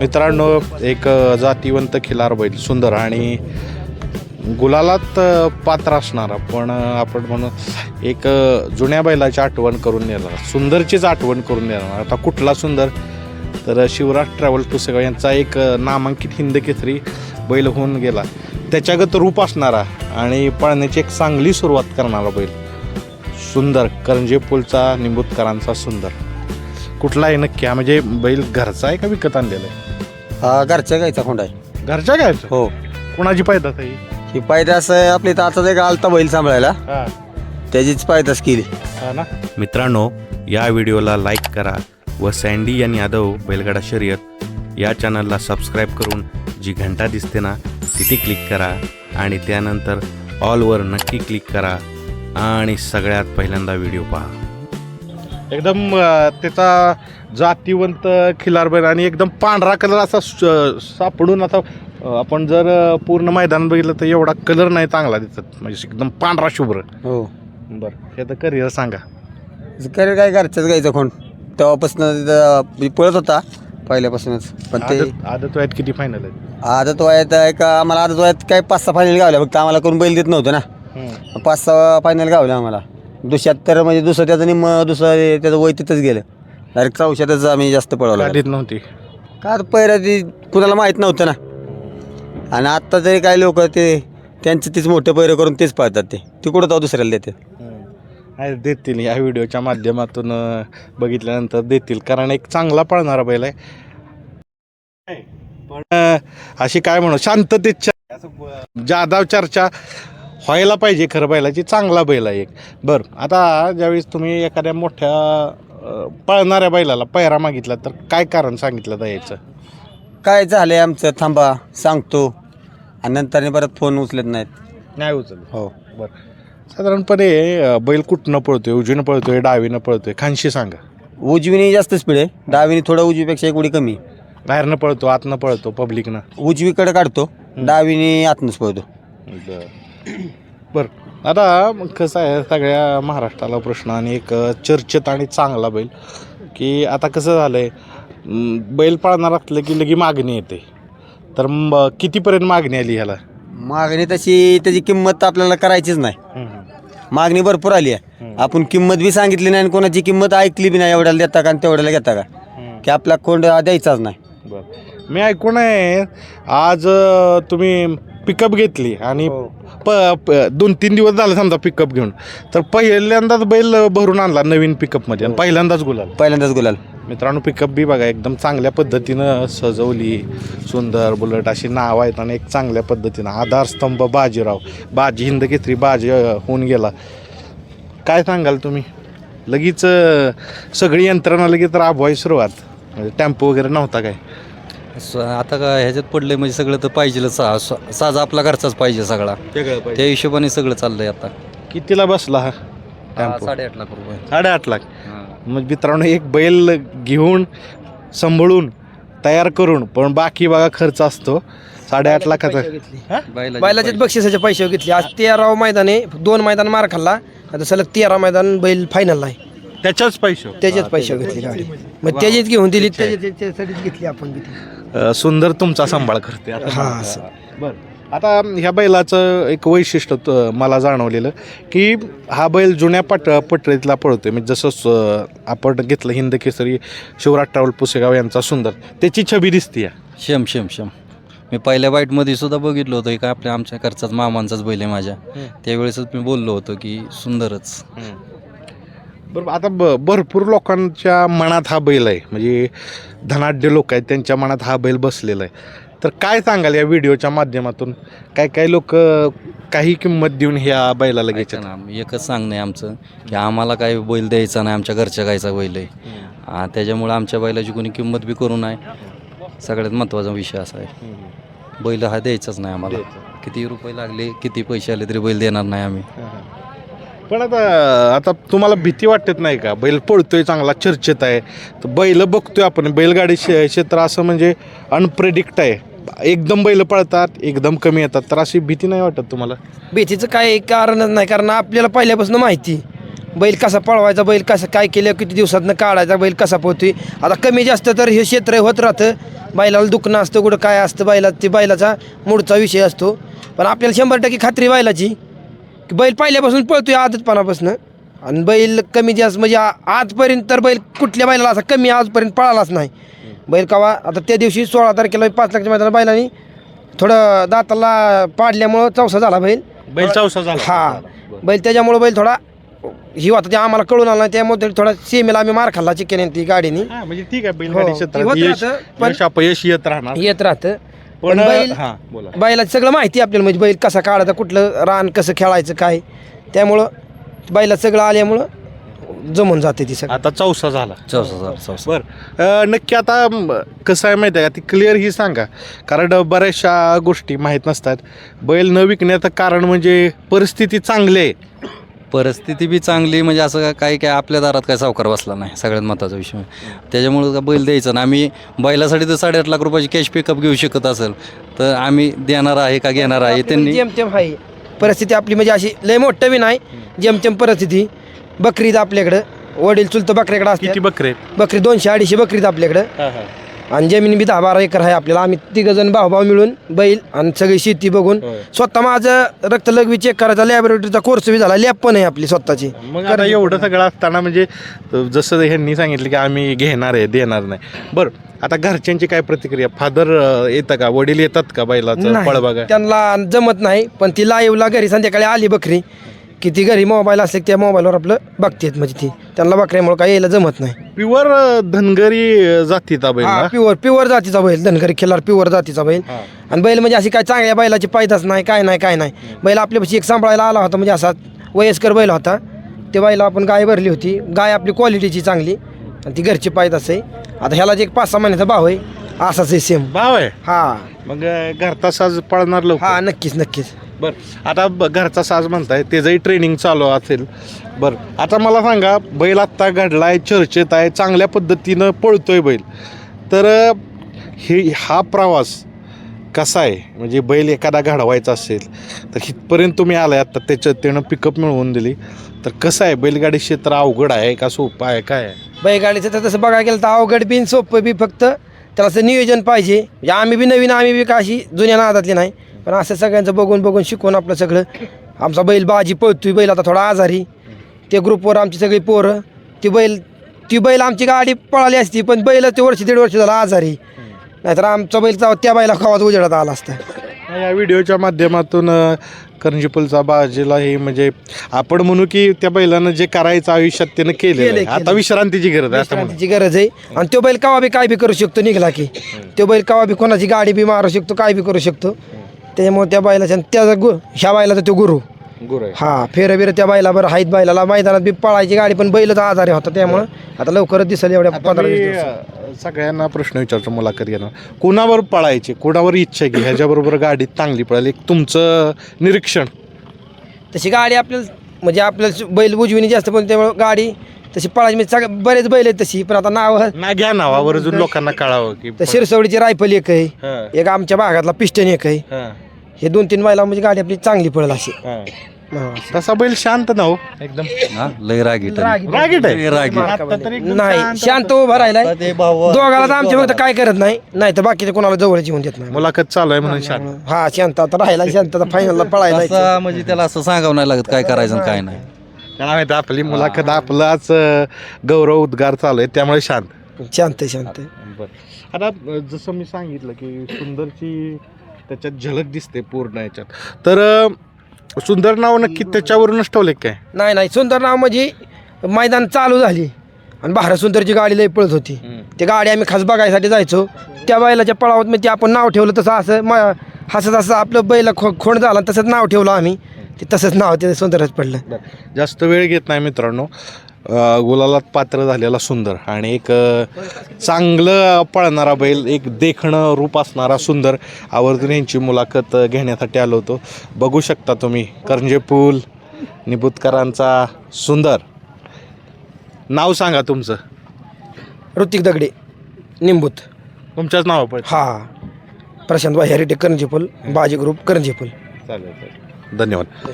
मित्रांनो एक जातीवंत खिलार बैल सुंदर आणि गुलालात पात्र असणारा. पण आपण म्हणू एक जुन्या बैलाची आठवण करून नेणार. सुंदरचीच आठवण करून नेणार. आता कुठला सुंदर? तर शिवराज ट्रॅव्हल पुसेगाव यांचा एक नामांकित हिंद केसरी बैल होऊन गेला. त्याच्यागत रूप असणारा आणि पळण्याची एक चांगली सुरुवात करणारा बैल. सुंदर करंजे पुलचा निंबूतकरांचा सुंदर. कुठला आहे नक्की हा म्हणजे बैल घरचा आहे का विकत आणलेला आहे? हा घरच्या गायचा खोंड आहे. घरच्या काय हो. कोणाची पायदास आहे ही? पायदास आपली ताचा एक आलता बैल सांभाळायला. हा. त्याचीच पायदास केली. हा ना? मित्रांनो या व्हिडिओला लाईक करा व सँडी आणि यादव बैलगाडा शर्यत या चॅनलला सबस्क्राईब करून जी घंटा दिसते ना तिथे क्लिक करा आणि त्यानंतर ऑलवर नक्की क्लिक करा. आणि सगळ्यात पहिल्यांदा व्हिडिओ पहा. एकदम त्याचा जातीवंत खिलार बैल आणि एकदम पांढरा कलर असा सापडून आता आपण जर पूर्ण मैदान बघितलं तर एवढा कलर नाही चांगला दिसत म्हणजे एकदम पांढरा शुभ्र. हो. बरं हे तर करिअर सांगा. करे काय घरच्याच गायचा खोंड तेव्हापासून पळत होता पहिल्यापासूनच. पण ते आदत वयात किती फायनल आहेत? आदत वयात एक आम्हाला आदत वयात काय पाच सहा फायनल गावल्या. फक्त आम्हाला करून बैल देत नव्हतं ना. पाच सहा फायनल गावल्या आम्हाला. दुसऱ्यात म्हणजे दुसरं त्याचं निम्म दुसरं त्याचं वय तिथंच गेलं. डायरेक्ट चौशातच आम्ही जास्त पळवलं. गाडीत नव्हती. का आता पहिल्या ती कुणाला माहीत नव्हतं ना. आणि आत्ता तरी काही लोक ते त्यांचे तीच मोठे पैरे करून तेच पाळतात ते. ते कुठं जाऊ दुसऱ्याला देते. आहे देतील या व्हिडिओच्या माध्यमातून अं, बघितल्यानंतर देतील. कारण एक चांगला पळणारा बैल आहे. पण अं, अशी काय म्हणू शांततेच्या जादा चर्चा व्हायला पाहिजे खरं बैलाची चांगला बैल आहे एक. बरं आता ज्यावेळेस तुम्ही एखाद्या मोठ्या अं, पळणाऱ्या बैलाला पैरा मागितला तर काय कारण सांगितलं द्यायचं काय झालंय आमचं? थांबा सांगतो. आणि नंतर परत फोन उचलत नाहीत. नाही उचल हो. बरं. साधारणपणे अं, बैल कुठनं पळतोय उजवीनं पळतोय डावीनं पळतोय? खानशी सांगा. उजवीने जास्त स्पीड आहे. डावीने थोडं उजवीपेक्षा एक उडी कमी. बाहेरनं पळतो आतनं पळतो पब्लिकनं उजवीकडे काढतो. डावीने आतनच पळतो. बर. आता मग कसं आहे सगळ्या महाराष्ट्राला प्रश्न आणि एक चर्चेत आणि चांगला बैल. की आता कसं झालं आहे बैल पाळणार असलं की लगी मागणी येते. तर म- कितीपर्यंत मागणी आली ह्याला? मागणी तशी त्याची किंमत आपल्याला करायचीच नाही. मागणी भरपूर आली आहे. आपण किंमत बी सांगितली नाही आणि कोणाची किंमत ऐकली बी नाही एवढ्याला देता का आणि तेवढ्याला घेता का? की आपला कोंड द्यायचाच नाही. बर. मी ऐकून आहे आज तुम्ही पिकअप घेतली आणि प प- दोन तीन दिवस झाले समजा पिकअप घेऊन. तर पहिल्यांदाच बैल भरून आणला नवीन पिकअपमध्ये आणि पहिल्यांदाच गुलाल. पहिल्यांदाच गुलाल. मित्रांनो पिकअप बी बघा एकदम चांगल्या पद्धतीनं सजवली. सुंदर बुलट अशी नाव आहेत आणि एक चांगल्या पद्धतीनं. आधारस्तंभ बाजीराव. बाजी हिंद केसरी बाजी अं, होऊन गेला. काय सांगाल तुम्ही? लगेच अं, सगळी यंत्रणा लगेच राबवायची सुरुवात. म्हणजे टेम्पो वगैरे नव्हता काय? स- आता काय ह्याच्यात पडलंय म्हणजे सगळं तर पाहिजेच सा सा- साजा आपला घरचाच पाहिजे सगळा. त्या हिशोबाने सगळं चाललंय आता. कितीला बसला हा? हा, टेम्पो. साडेआठ लाख रुपये साडेआठ लाख. हा. मग मित्रांनो एक बैल घेऊन सांभाळून तयार करून पण बाकी बघा खर्च असतो. साडेआठ लाखाचा. हा? बैलाचे बैलाचेच पैसे. बक्षिसाचे पैसे घेतले. आज तेराव मैदान आहे. दोन मैदान मार खाल्ला. आता सलग तेरा मैदान बैल फायनल आहे. त्याच्याच पैसे त्याचेच पैसे घेतले गाडी. मग त्याचीच घेऊन दिली त्याच्या- त्याच्यासाठीच घेतली आपण बी ती. अ, सुंदर तुमचा सांभाळ करते आता. हा, असं. बरं. आता ह्या बैलाचं एक वैशिष्ट्य त- मला जाणवलेलं की हा बैल जुन्या पट पटरीतला पळतोय. म्हणजे जसं स- आपण घेतलं हिंद केसरी शिवराज ट्रॅव्हल पुसेगाव यांचा सुंदर. त्याची छबी दिसते शम शम शम. मी पहिल्या बाईटमध्ये सुद्धा बघितलं होतं की आपल्या आमच्या घरचाच मामांचाच बैल आहे माझ्या. त्यावेळेसच मी बोललो होतो की सुंदरच. बरोबर. आता ब भरपूर लोकांच्या मनात हा बैल आहे. म्हणजे धनाढ्य लोक आहेत त्यांच्या मनात हा बैल बसलेला आहे. तर काय सांगाल या व्हिडिओच्या माध्यमातून? काय काय लोक काही किंमत देऊन ह्या बैलाला घ्यायच्या ना, एकच सांगणं आहे आमचं की आम्हाला काही बैल द्यायचा नाही आमच्या घरच्या गायचा बैल आहे. त्याच्यामुळं आमच्या बैलाची कोणी किंमत बी करू नये. सगळ्यात महत्त्वाचा विषय असा आहे. बैल हा द्यायचाच नाही आम्हाला. किती रुपये लागले किती पैसे आले तरी बैल देणार नाही आम्ही. पण आता आता तुम्हाला भीती वाटत नाही का? बैल पळतोय चांगला चर्चेत आहे. तर बैल बघतोय आपण. बैलगाडी शे- क्षेत्र असं म्हणजे अनप्रेडिक्ट आहे. एकदम बैल पळतात एकदम कमी येतात. तर अशी भीती नाही वाटत तुम्हाला? भीतीचं काय कारणच नाही. कारण आपल्याला पहिल्यापासून माहिती. बैल कसा पळवायचा बैल कसा काय केलं किती दिवसातनं काढायचा बैल कसा पोहतोय. आता कमी जास्त तर हे क्षेत्र होत राहतं. बैलाला दुखणं असतं कुठं काय असतं बैला ते बैलाचा मूळचा विषय असतो. पण आपल्याला शंभर टक्के खात्री बैलाची. की बैल पहिल्यापासून पळतोय आदतपणापासून. आणि बैल कमी जास्त म्हणजे आ- आजपर्यंत तर बैल कुठल्या बैलाला असा कमी आजपर्यंत पळालाच नाही. बैल कवा आता त्या दिवशी सोळा तारखेला पाच लाखच्या मैदानात बैलांनी थोडं दाताला पाडल्यामुळं चौसा झाला बैल. बैल चौसा झाला. हा बैल त्याच्यामुळं बैल थोडा ही होता ते आम्हाला कळून आला नाही त्यामुळे थोडा सेमीला आम्ही मार खाल्ला चिकन ती गाडीनी. हा, म्हणजे ठीक आहे हो, बैलगाडी ती क्षेत्रात होत यश राहतं, पण- यश अपयश येत राहणार. येत राहतं. पण बैल हा बोला. बैलाची सगळं माहिती आपल्याला. म्हणजे बैल कसा काढायचा कुठलं रान कसं खेळायचं काय? त्यामुळं बैला सगळं आल्यामुळं जमून जाते ती सगळं. आता चौसा झाला. चौसा चौसा चौसा. बर. अ, नक्की आता म, कसं आहे माहिती आहे का? ती क्लिअर ही सांगा. कारण बऱ्याचशा गोष्टी माहीत नसतात. बैल न विकण्याचं कारण म्हणजे परिस्थिती चांगली आहे. परिस्थिती बी चांगली म्हणजे असं का- काही काय आपल्या दारात काय सावकार बसला नाही सगळ्यात महत्त्वाचा विषय. त्याच्यामुळं का बैल द्यायचा ना आम्ही बैलासाठी तर साडेआठ लाख रुपयाची कॅश पिकअप घेऊ शकत असेल तर आम्ही देणार आहे का घेणार आहे त्यांनी जेमतेम आहे. परिस्थिती आपली म्हणजे अशी लय मोठं बी नाही जेमतेम परिस्थिती. बकरीत आपल्याकडं वडील चुलतं बकऱ्याकडं किती असते बकरे? बकरी दोनशे अडीचशे बकरीत आपल्याकडं. आणि जमीन बी दहा बारा एकर आहे आपल्याला. आम्ही तिघ जण भाऊ भाऊ मिळून बैल आणि सगळी शेती बघून. स्वतः माझं रक्त लगवी चेक करायचा लॅबोरेटरीचा कोर्स बी झाला. लॅब पण आहे आपली स्वतःची. मग आता एवढं सगळं असताना म्हणजे जसं ह्यांनी सांगितलं की आम्ही घेणार आहे देणार नाही. बरं आता घरच्यांची काय प्रतिक्रिया? फादर येतं का? वडील येतात का बैलाचं? त्यांना जमत नाही पण ती लाईव्हला घरी संध्याकाळी आली बकरी. की ती घरी मोबाईल असले की त्या मोबाईलवर आपलं बघतेत म्हणजे ती. त्यांना बकऱ्यामुळे काय यायला जमत नाही. प्युअर धनगरी जातीचा बैल हा ना? प्युअर प्युअर जातीचा बैल धनगरी खिल्लार प्युअर जातीचा बैल. हा. आणि बैल म्हणजे अशी काय चांगल्या बैलाची पायदास नाही काय नाही काय नाही. बैल आपल्यापाशी एक सांभाळायला आला होता म्हणजे असा वयस्कर बैल होता. ते बैला आपण गाय भरली होती. गाय आपली क्वालिटीची चांगली. आणि ती घरची पायदास आहे. आता ह्याला जे एक पाच सहा महिन्याचा भाव आहे असाच आहे सेम भाव आहे? हा. मग घरचा साज पळणार हा लवकर नक्कीच नक्कीच. बर. आता ब- घरचा साज म्हणताय त्याचंही ट्रेनिंग चालू असेल. बर. आता मला सांगा बैल आत्ता घडलाय चर्चेत आहे चांगल्या पद्धतीनं पळतोय बैल. तर अं, हे हा प्रवास कसा आहे? म्हणजे बैल एखादा घडवायचा असेल तर इथपर्यंत तुम्ही आलाय आता त्याचं त्यानं पिकअप मिळवून दिली. तर कसं आहे? बैलगाडी क्षेत्र अवघड आहे का? सोपं आहे? काय आहे? बैलगाडीचं तर तसं बघायला गेलं तर अवघड बिन सोपं बी फक्त. त्याला असं नियोजन पाहिजे. म्हणजे आम्ही बी नवीन आम्ही बी का अशी जुन्या नादातली नाही. पण असं सगळ्यांचं बघून बघून शिकून आपलं सगळं. आमचा बैल बाजी पळतोय बैल आता थोडा आजारी. ते ग्रुपवर आमची सगळी पोरं. ती बैल ती बैल आमची गाडी पळाली असती पण बैल ते वर्ष दीड वर्ष झाला आजारी. नाहीतर आमचा बैल त्या बैला खावाच उजेडात आला असता. या व्हिडिओच्या माध्यमातून करंजीपूलचा बाजीला हे म्हणजे आपण म्हणू की त्या बैलानं जे करायचं आयुष्यात त्यानं केलेलं केलंय. आता केलंय. विश्रांतीची गरज आहे असं म्हणू. विश्रांतीची गरज आहे आणि तो बैल कवा बी काय बी करू शकतो निघला की तो बैल कवा बी कोणाची गाडी बी मारू शकतो काय बी करू शकतो त्याच्यामुळे त्या बैलाच्या त्याचा गु ह्या बैलाचा तो गुरु गुरु आहे. हा फेरं बिरं त्या बैला बरं हाईत बैलाला मैदानात बी पळायची गाडी पण बैलच आजारी होता त्यामुळं. आता लवकरच दिसेल एवढ्या आता पंधरा वीस मी, दिवसात. अ, सगळ्यांना प्रश्न विचारतो मुलाखत घेणार. कोणावर पळायचे कोणावर इच्छा घे ह्याच्याबरोबर गाडी चांगली पळाली? एक तुमचं निरीक्षण. तशी गाडी आपल्याला म्हणजे आपल्याला बैल उजवीने जास्त पण त्यामुळे गाडी तशी पळायची. म्हणजे सगळं बरेच बैल आहेत तशी पण आता नाव ना घ्या नावावर अजून लोकांना कळावं की तर शिरसवडीची रायफल एक आहे. हा, एक आमच्या भागातला पिस्टन एक आहे. हा, हे दोन तीन बैला म्हणजे गाडी आपली चांगली पळेल अशी. हा. तसा बैल शांत ना हो? एकदम. हा लय रागीट रागीट. रागीट आहे? लय रागीट. आता तर एकदम नाही शांत. उभा राहिलाय. ते भाऊ दोघाला तर आमच्या फक्त काय करत नाही. नाही तर बाकीचे कोणाला जवळ येऊन देत नाही. मुलाखत चालू आहे म्हणून शांत. हा शांत आता राहिला शांत आता फायनलला पळायला असं म्हणजे त्याला असं सांगावं नाही लागत काय करायचं आणि काय नाही. त्याला माहिती आहे, आपली मुलाखत आपलाच अ, गौरव उद्गार चालू आहे त्यामुळे शांत. शांत आहे, शांत आता अ, जसं मी सांगितलं की सुंदरची त्याच्यात झलक दिसते पूर्ण याच्यात. तर सुंदर नाव नक्की त्याच्यावरूनच ठेवले काय? नाही नाही. सुंदर नाव म्हणजे मैदान चालू झाली. आणि भारत सुंदरची गाडी लई पळत होती. ती गाडी आम्ही खास बघायसाठी जायचो. त्या बैलाच्या पळावत म्हणजे आपण नाव ठेवलं तसं असं म हसत असं आपलं बैल खो खोंड झाला तसंच नाव ठेवलं आम्ही. ते तसंच नाव ते सुंदरच पडलं. जास्त वेळ घेत नाही मित्रांनो. गुलालात पात्र झालेला सुंदर आणि एक चांगलं पळणारा बैल एक देखणं रूप असणारा सुंदर आवर्जून यांची मुलाखत घेण्यासाठी आलो होतो. बघू शकता तुम्ही करंजे पूल निबुतकरांचा सुंदर. नाव सांगा तुमचं. ऋतिक दगडे निंबूत. तुमच्याच नाव पण. हा प्रशांत भाई हरिटे करंजीपूल बाजी ग्रुप करंजीपूल चालेल चालेल. धन्यवाद.